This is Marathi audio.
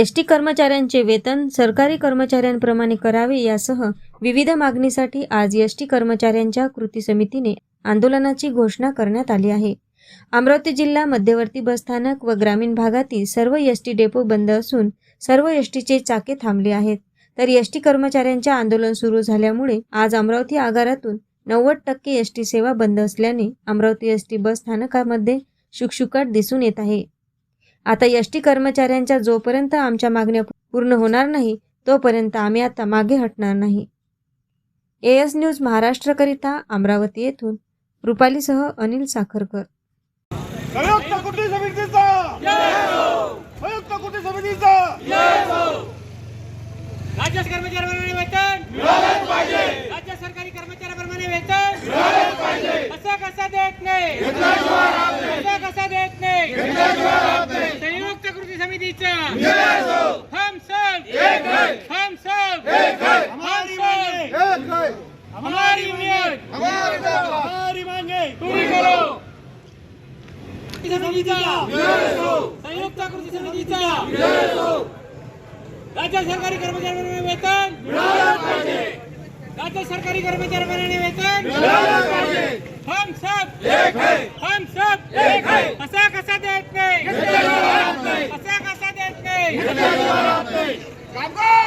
एस टी कर्मचाऱ्यांचे वेतन सरकारी कर्मचाऱ्यांप्रमाणे करावे यासह विविध मागणीसाठी आज एस टी कर्मचाऱ्यांच्या कृती समितीने आंदोलनाची घोषणा करण्यात आली आहे. अमरावती जिल्हा मध्यवर्ती बसस्थानक व ग्रामीण भागातील सर्व एस टी डेपो बंद असून सर्व एस टीचे चाके थांबले आहेत. तर एस टी कर्मचाऱ्यांचे आंदोलन सुरू झाल्यामुळे आज अमरावती आगारातून नव्वद टक्के एस टी सेवा बंद असल्याने अमरावती एस टी बस स्थानकामध्ये शुकशुकाट दिसून येत आहे. आता एस टी कर्मचाऱ्यांच्या जोपर्यंत आमच्या मागण्या पूर्ण होणार नाही तोपर्यंत आम्ही आता मागे हटणार नाही. ए एस न्यूज महाराष्ट्रकरिता अमरावती येथून रुपालीसह अनिल साखरकर. संयुक्त कृती समितीचा? संयुक्त कृती समितीचा? राज्य कर्मचाऱ्याप्रमाणे वेतन? पाहिजे. राज्य सरकारी कर्मचाऱ्याप्रमाणे वेतन? असं कसं देत नाही असं कसं देत नाही संयुक्त समितीचा हम सब. हम सब. हम सब. हमारी यूनियन हमारी मांगे. पूरी करो. समितीचा संयुक्त कृती समितीचा राज्य सरकारी कर्मचाऱ्यांना वेतन. राज्य सरकारी कर्मचाऱ्यांना वेतन. हम सब. हम सब. असं Bye-bye.